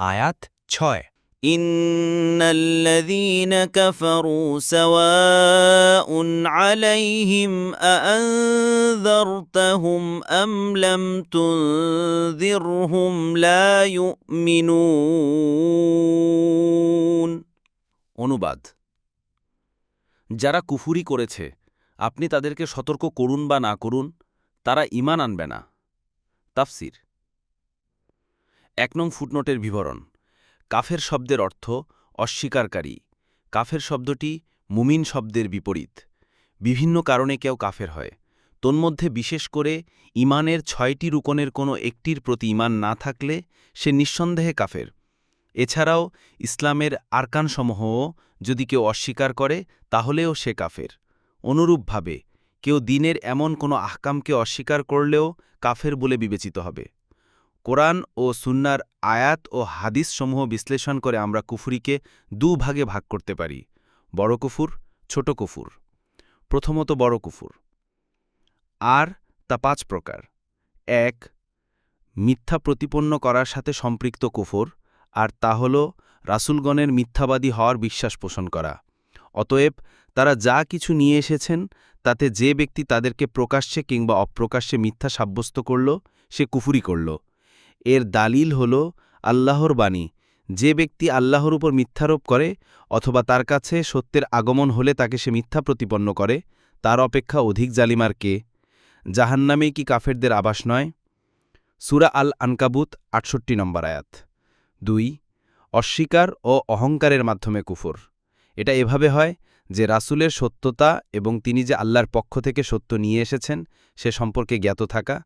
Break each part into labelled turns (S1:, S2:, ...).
S1: আয়াত ছয়
S2: إن الذين كفروا سواء عليهم أأنذرتهم أم لم تنذرهم لا يؤمنون
S3: অনুবাদ যারা কুফুরি করেছে আপনি তাদেরকে সতর্ক করুন বা না করুন তারা ইমান আনবে না তাফসির এক নং ফুটনোটের বিবরণ। কাফের শব্দের অর্থ অস্বীকারকারী কাফের শব্দটি মুমিন শব্দের বিপরীত। বিভিন্ন কারণে কেউ কাফের হয়। তন্মধ্যে বিশেষ করে ইমানের ছয়টি রুকনের কোনো একটির প্রতি ইমান না থাকলে সে নিঃসন্দেহে কাফের। এছাড়াও ইসলামের আরকানসমূহও যদি কেউ অস্বীকার করে, তাহলেও সে কাফের। অনুরূপভাবে, কেউ দিনের এমন কোনো আহকামকে অস্বীকার করলেও কাফের বলে বিবেচিত হবে। কোরআন ও সুন্নার আয়াত ও হাদিসসমূহ বিশ্লেষণ করে আমরা কুফুরিকে দু ভাগে ভাগ করতে পারি, বড় কুফুর, ছোট কুফুর। প্রথমত বড় কুফুর। আর তা পাঁচ প্রকার। এক, মিথ্যা প্রতিপন্ন করার সাথে সম্পৃক্ত কুফর, আর তা হল রাসুলগণের মিথ্যাবাদী হওয়ার বিশ্বাস পোষণ করা। অতএব তারা যা কিছু নিয়ে এসেছেন, তাতে যে ব্যক্তি তাদেরকে প্রকাশ্যে কিংবা অপ্রকাশ্যে মিথ্যা সাব্যস্ত করল, সে কুফুরি করল। এর দালিল হল আল্লাহর বাণী, যে ব্যক্তি আল্লাহর উপর মিথ্যারোপ করে অথবা তার কাছে সত্যের আগমন হলে তাকে সে মিথ্যা প্রতিপন্ন করে, তার অপেক্ষা অধিক জালিমার কে? জাহান্নামেই কি কাফেরদের আবাস নয়? সুরা আল আনকাবুত আটষট্টি নম্বর আয়াত। দুই, অস্বীকার ও অহংকারের মাধ্যমে কুফর। এটা এভাবে হয় যে রাসূলের সত্যতা এবং তিনি যে আল্লাহর পক্ষ থেকে সত্য নিয়ে এসেছেন, সে সম্পর্কে জ্ঞাত থাকা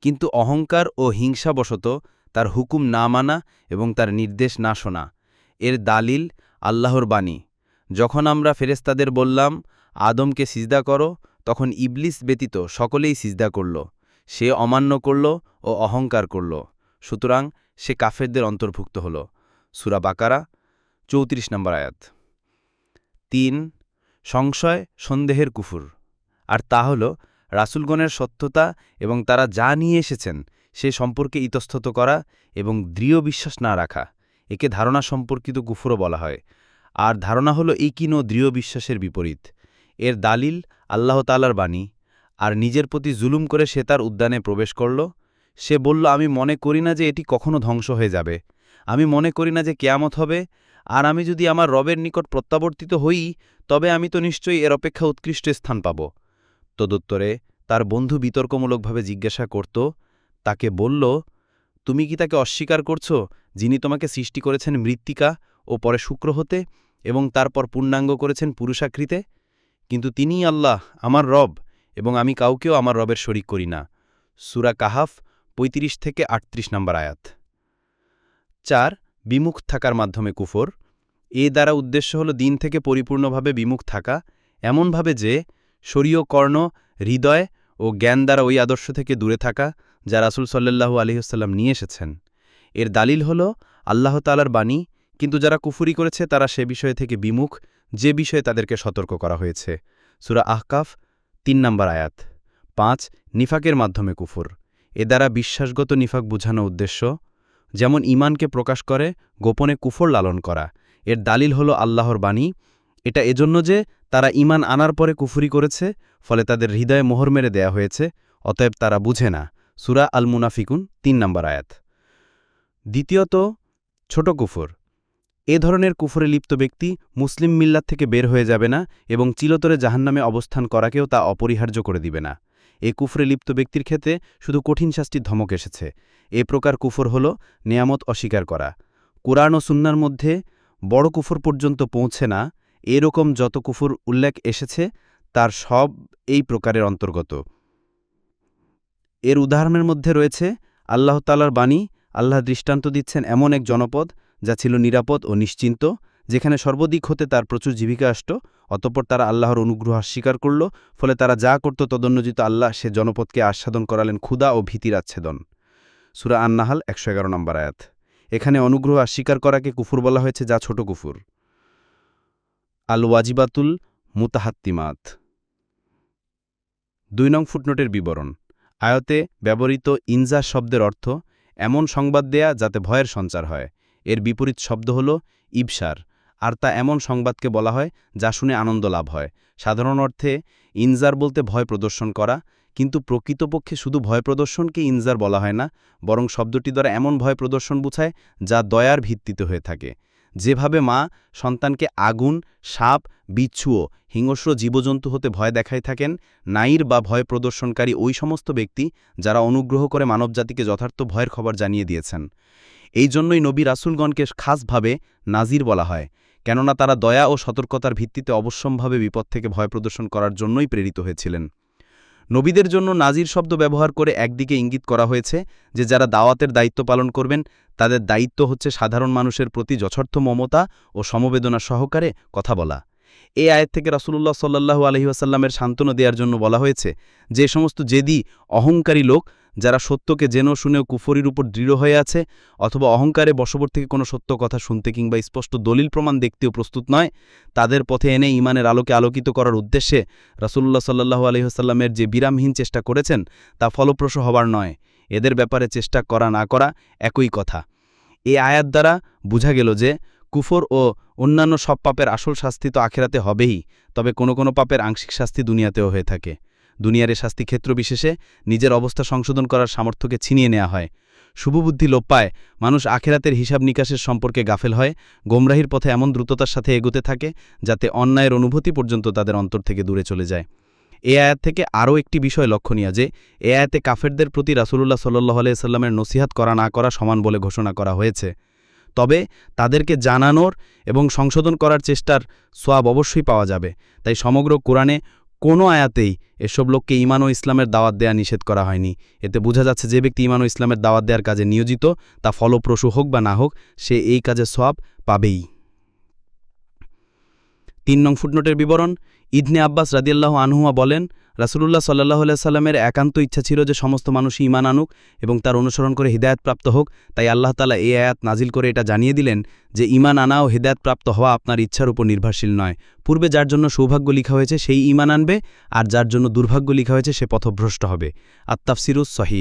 S3: কিন্তু অহংকার ও হিংসাবশত তার হুকুম না মানা এবং তার নির্দেশ না শোনা। এর দালিল আল্লাহর বাণী। যখন আমরা ফেরেস্তাদের বললাম, আদমকে সিজদা করো, তখন ইবলিস ব্যতীত সকলেই সিজদা করল। সে অমান্য করল ও অহংকার করল। সুতরাং সে কাফেরদের অন্তর্ভুক্ত হল। সুরা বাকারা, চৌত্রিশ নম্বর আয়াত। তিন, সংশয়, সন্দেহের কুফুর। আর তা হল রাসুলগণের সত্যতা এবং তারা যা নিয়ে এসেছেন, সে সম্পর্কে ইতস্তত করা এবং দৃঢ় বিশ্বাস না রাখা, একে ধারণা সম্পর্কিত কুফুরও বলা হয়। আর ধারণা হল এই কিনো দৃঢ় বিশ্বাসের বিপরীত। এর দালিল আল্লাহ তালার বাণী, আর নিজের প্রতি জুলুম করে সে তার উদ্যানে প্রবেশ করল। সে বলল, আমি মনে করি না যে এটি কখনো ধ্বংস হয়ে যাবে। আমি মনে করি না যে কেয়ামত হবে। আর আমি যদি আমার রবের নিকট প্রত্যাবর্তিত হই, তবে আমি তো নিশ্চয়ই এর অপেক্ষা উৎকৃষ্ট স্থান পাব। তদুত্তরে তার বন্ধু বিতর্কমূলকভাবে জিজ্ঞাসা করত, তাকে বলল, তুমি কি তাকে অস্বীকার করছ যিনি তোমাকে সৃষ্টি করেছেন মৃত্তিকা ও পরে শুক্র হতে এবং তারপর পূর্ণাঙ্গ করেছেন পুরুষাকৃতে? কিন্তু তিনিই আল্লাহ, আমার রব, এবং আমি কাউকেও আমার রবের শরিক করি না। সুরা কাহাফ ৩৫ থেকে আটত্রিশ নম্বর আয়াত। চার, বিমুখ থাকার মাধ্যমে কুফর। এ দ্বারা উদ্দেশ্য হল দিন থেকে পরিপূর্ণভাবে বিমুখ থাকা, এমনভাবে যে শরীয় কর্ণ, হৃদয় ও জ্ঞান দ্বারা ওই আদর্শ থেকে দূরে থাকা, যা রাসুল সাল্লাল্লাহু আলহিহসাল্লাম নিয়ে এসেছেন। এর দালিল হল, আল্লাহ তালার বাণী, কিন্তু যারা কুফুরি করেছে, তারা সে বিষয় থেকে বিমুখ, যে বিষয়ে তাদেরকে সতর্ক করা হয়েছে। সুরা আহকাফ, তিন নম্বর আয়াত। পাঁচ, নিফাকের মাধ্যমে কুফুর। এ দ্বারা বিশ্বাসগত নিফাক বুঝানো উদ্দেশ্য, যেমন ইমানকে প্রকাশ করে, গোপনে কুফর লালন করা। এর দালিল হল আল্লাহর বাণী এটা এজন্য যে তারা ইমান আনার পরে কুফুরি করেছে, ফলে তাদের হৃদয়ে মোহর মেরে দেয়া হয়েছে, অতএব তারা বুঝে না। সুরা আল মুনাফিকুন তিন নম্বর আয়াত। দ্বিতীয়ত, ছোট কুফর। এ ধরনের কুফরে লিপ্ত ব্যক্তি মুসলিম মিল্লাত থেকে বের হয়ে যাবে না এবং চিলতরে জাহান্নামে অবস্থান করাকেও তা অপরিহার্য করে দিবে না। এ কুফরে লিপ্ত ব্যক্তির ক্ষেত্রে শুধু কঠিন শাস্তির ধমক এসেছে। এ প্রকার কুফর হল নেয়ামত অস্বীকার করা। কোরআন ও সুন্নার মধ্যে বড় কুফর পর্যন্ত পৌঁছে না এরকম যত কুফুর উল্লেখ এসেছে, তার সব এই প্রকারের অন্তর্গত। এর উদাহরণের মধ্যে রয়েছে, আল্লাহ তালার বাণী, আল্লাহ দৃষ্টান্ত দিচ্ছেন এমন এক জনপদ যা ছিল নিরাপদ ও নিশ্চিন্ত, যেখানে সর্বদিক হতে তার প্রচুর জীবিকা আসত, অতপর তারা আল্লাহর অনুগ্রহ স্বীকার করল, ফলে তারা যা করত তদন্যজিত আল্লাহ সে জনপদকে আস্বাদন করালেন ক্ষুদা ও ভীতির আচ্ছেদন। সুরা আন্নাহাল একশো এগারো নম্বর আয়াত। এখানে অনুগ্রহ অস্বীকার করাকে কুফুর বলা হয়েছে যা ছোট কুফুর। আল ওয়াজিবাতুল মুতাহাত্তিমাত। দুই নং ফুটনোটের বিবরণ। আয়তে ব্যবহৃত ইনজা শব্দের অর্থ এমন সংবাদ দেয়া যাতে ভয়ের সঞ্চার হয়। এর বিপরীত শব্দ হল ইবসার আর তা এমন সংবাদকে বলা হয় যা শুনে আনন্দ লাভ হয়। সাধারণ অর্থে ইনজার বলতে ভয় প্রদর্শন করা, কিন্তু প্রকৃতপক্ষে শুধু ভয় প্রদর্শনকে ইনজার বলা হয় না, বরং শব্দটি দ্বারা এমন ভয় প্রদর্শন বুঝায় যা দয়ার ভিত্তিতে হয়ে থাকে। যেভাবে মা সন্তানকে আগুন, সাপ, বিচ্ছু ও হিংস্র জীবজন্তু হতে ভয় দেখায় থাকেন, নাইর বা ভয় প্রদর্শনকারী ওই সমস্ত ব্যক্তি যারা অনুগ্রহ করে মানবজাতিকে যথার্থ ভয়ের খবর জানিয়ে দিয়েছেন। এই জন্যই নবী রাসুলগণকে খাসভাবে নাজির বলা হয়, কেননা তারা দয়া ও সতর্কতার ভিত্তিতে অবশ্যম্ভাবে বিপদ থেকে ভয় প্রদর্শন করার জন্যই প্রেরিত হয়েছিলেন। নবীদের জন্য নাজির শব্দ ব্যবহার করে একদিকে ইঙ্গিত করা হয়েছে যে যারা দাওয়াতের দায়িত্ব পালন করবেন, তাদের দায়িত্ব হচ্ছে সাধারণ মানুষের প্রতি যথার্থ মমতা ও সমবেদনা সহকারে কথা বলা। এই আয়ের থেকে রাসুলুল্লাহ সাল্লাহু আলহিহাসাল্লামের সান্ত্বনা দেওয়ার জন্য বলা হয়েছে, যে সমস্ত জেদি, অহংকারী লোক যারা সত্যকে জেনেও শুনেও কুফরির উপর দৃঢ় হয়ে আছে অথবা অহংকারে বশবর থেকে কোনো সত্য কথা শুনতে কিংবা স্পষ্ট দলিল প্রমাণ দেখতেও প্রস্তুত নয়, তাদের পথে এনে ইমানের আলোকে আলোকিত করার উদ্দেশ্যে রাসুল্লাহ সাল্লাহু আলহিহাসাল্লামের যে বিরামহীন চেষ্টা করেছেন, তা ফলপ্রসূ হবার নয়। এদের ব্যাপারে চেষ্টা করা না করা একই কথা। এই আয়াত দ্বারা বোঝা গেল যে কুফর ও অন্যান্য সব পাপের আসল শাস্তি তো আখেরাতে হবেই, তবে কোনো কোনো পাপের আংশিক শাস্তি দুনিয়াতেও হয়ে থাকে। দুনিয়ার শাস্তি ক্ষেত্র বিশেষে নিজের অবস্থা সংশোধন করার সামর্থ্যকে ছিনিয়ে নেওয়া হয়। শুভবুদ্ধি লোপ পায়, মানুষ আখেরাতের হিসাব নিকাশের সম্পর্কে গাফেল হয়, গোমরাহির পথে এমন দ্রুততার সাথে এগোতে থাকে যাতে অন্যায়ের অনুভূতি পর্যন্ত তাদের অন্তর থেকে দূরে চলে যায়। এ আয়াত থেকে আরও একটি বিষয় লক্ষণীয় যে, এ আয়াতে কাফেরদের প্রতি রাসুলুল্লাহ সাল্লাহ আলাইসাল্লামের নসিহাত করা না করা সমান বলে ঘোষণা করা হয়েছে। তবে তাদেরকে জানানোর এবং সংশোধন করার চেষ্টার সোয়াব অবশ্যই পাওয়া যাবে। তাই সমগ্র কোরআনে কোনো আয়াতেই এসব লোককে ইমান ও ইসলামের দাওয়াত দেয়া নিষেধ করা হয়নি। এতে বোঝা যাচ্ছে যে ব্যক্তি ইমান ও ইসলামের দাওয়াত দেওয়ার কাজে নিয়োজিত, তা ফলপ্রসূ হোক বা না হোক, সে এই কাজে সব পাবেই। তিন নং ফুটনোটের বিবরণ ইদনে আব্বাস রাদিয়াল্লাহ আনহুয়া বলেন রাসুলুল্লাহ সাল্লাহ সাল্লামের একান্ত ইচ্ছা ছিল যে সমস্ত মানুষ ইমান আনুক এবং তার অনুসরণ করে হৃদায়তপ্রাপ্ত হোক। তাই আল্লাহ তালা এই আয়াত নাজিল করে এটা জানিয়ে দিলেন যে ইমান আনা ও হৃদায়তপ্রাপ্ত হওয়া আপনার ইচ্ছার উপর নির্ভরশীল নয়। পূর্বে যার জন্য সৌভাগ্য লিখা হয়েছে সেই ইমান আনবে, আর যার জন্য দুর্ভাগ্য লিখা হয়েছে সে পথভ্রষ্ট হবে। আত্তাফসিরুস সহিহ।